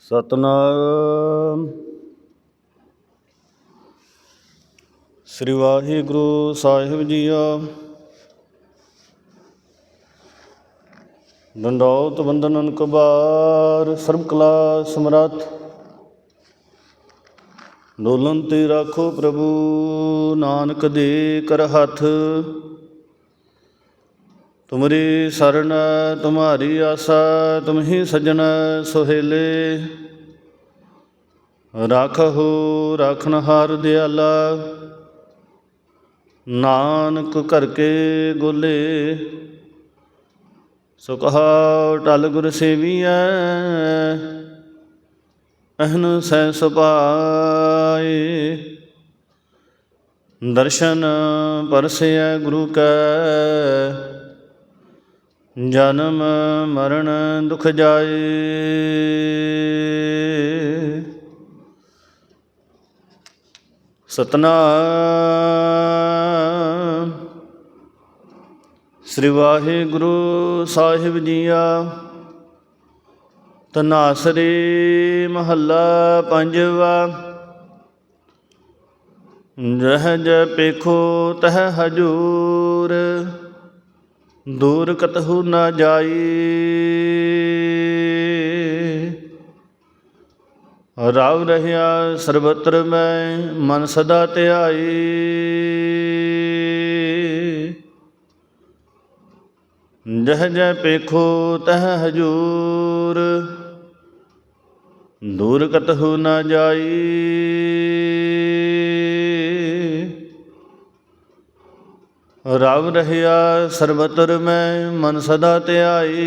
ਸਤਨਾਮ। ਸ੍ਰੀ ਵਾਹਿਗੁਰੂ ਸਾਹਿਬ ਜੀਆ। ਦੰਡੋਤ ਬੰਦਨ ਕਬਾਰ ਸਰਬ ਕਲਾ ਸਮਰੱਥ। ਡੋਲਨ ਤੇ ਰਾਖੋ ਪ੍ਰਭੂ, ਨਾਨਕ ਦੇ ਕਰ ਹੱਥ ਤੁਮਰੀ ਸਰਨ ਤੁਮਾਰੀ ਆਸਾ, ਤੁਮਹੀ ਸਜਣ ਸੁਹੇਲੇ। ਰਾਖਹੁ ਰਾਖਨ ਹਾਰ ਦਿਆਲਾ। ਨਾਨਕ ਘਰ ਕੇ ਗੋਲੇ। ਸੁਖਾ ਟਲ ਗੁਰ ਸੇਵੀਐ। ਅਹਨ ਸੈ ਸੁਭਾਏ। ਦਰਸ਼ਨ ਪਰਸੈ ਗੁਰੂ ਕੈ। ਜਨਮ ਮਰਨ ਦੁਖ ਜਾਏ। ਸਤਨਾਮ। ਸ੍ਰੀ ਵਾਹਿਗੁਰੂ ਸਾਹਿਬ ਜੀਆ। ਤਨਾਸਰੀ ਮਹੱਲਾ ਪੰਜਵਾ। ਜਹ ਜ ਪੇਖੋ ਤਹ ਹਜੂਰ। ਦੂਰ ਕਤਹੁ ਨਾ ਜਾਈ। ਰਾਵ ਰਹਿਆ ਸਰਬਤਰ ਮੈਂ, ਮਨ ਸਦਾ ਧਿਆਈ। ਜਹ ਜਹ ਪੇਖੋ ਤਹ ਹਜੂਰ। ਦੂਰ ਕਤਹੁ ਨਾ ਜਾਈ। ਰਵ ਰਹਿਆ ਸਰਬਤਰ ਮੈਂ ਮਨ ਸਦਾ ਧਿਆਈ।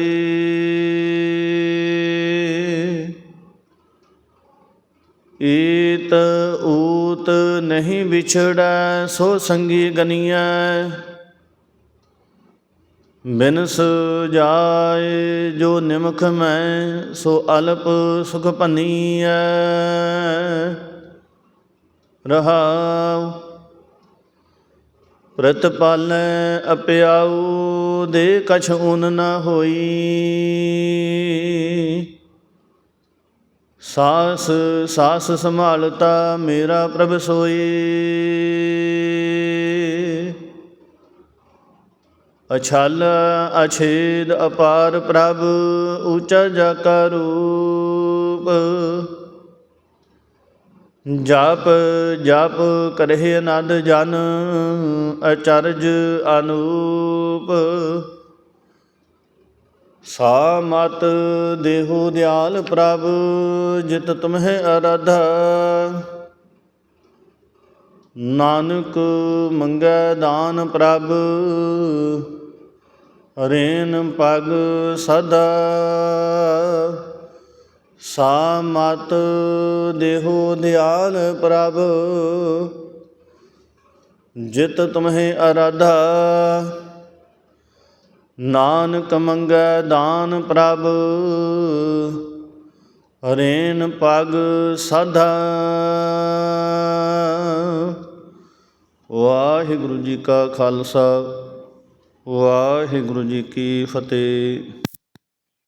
ਈਤ ਊਤ ਨਹੀਂ ਵਿਛੜੈ, ਸੋ ਸੰਗੀ ਗਨੀਐ। ਬਿਨਸ ਜਾਏ, ਜੋ ਨਿਮਖ ਮੈਂ, ਸੋ ਅਲਪ ਸੁਖ ਭਨੀਐ। ਰਹਾਉ ਪ੍ਰਤਪਾਲੈ ਅਪਿਆਉ ਦੇ ਕਛ ਉਨ ਨ ਹੋਈ। ਸਾਸ ਸਾਸ ਸੰਭਾਲਤਾ ਮੇਰਾ ਪ੍ਰਭ ਸੋਈ। ਅਛਲ ਅਛੇਦ ਅਪਾਰ ਪ੍ਰਭ, ਉੱਚਾ ਜਾਕਾ ਰੂਪ। ਜਪ ਜਪ ਕਰਹਿ ਅਨੰਦ ਜਨ, ਅਚਰਜ ਅਨੂਪ। ਸਾ ਮਤ ਦੇਹੋ ਦਿਆਲ ਪ੍ਰਭ, ਜਿਤ ਤੁਮਹਿ ਅਰਾਧਾ। ਨਾਨਕ ਮੰਗੈ ਦਾਨ ਪ੍ਰਭ, ਰੇਨ ਪਗ ਸਦਾ। ਸਾ ਦੇਹੋ ਧਿਆਨ ਪ੍ਰਭ, ਜਿਤ ਤੁਮਹਿ ਅਰਾਧਾ। ਨਾਨਕ ਮੰਗੈ ਦਾਨ ਪ੍ਰਭ ਹਰੇਨ ਪਗ ਸਾਧਾ। ਵਾਹਿਗੁਰੂ ਜੀ ਕਾ ਖਾਲਸਾ, ਵਾਹਿਗੁਰੂ ਜੀ ਕੀ ਫਤਿਹ।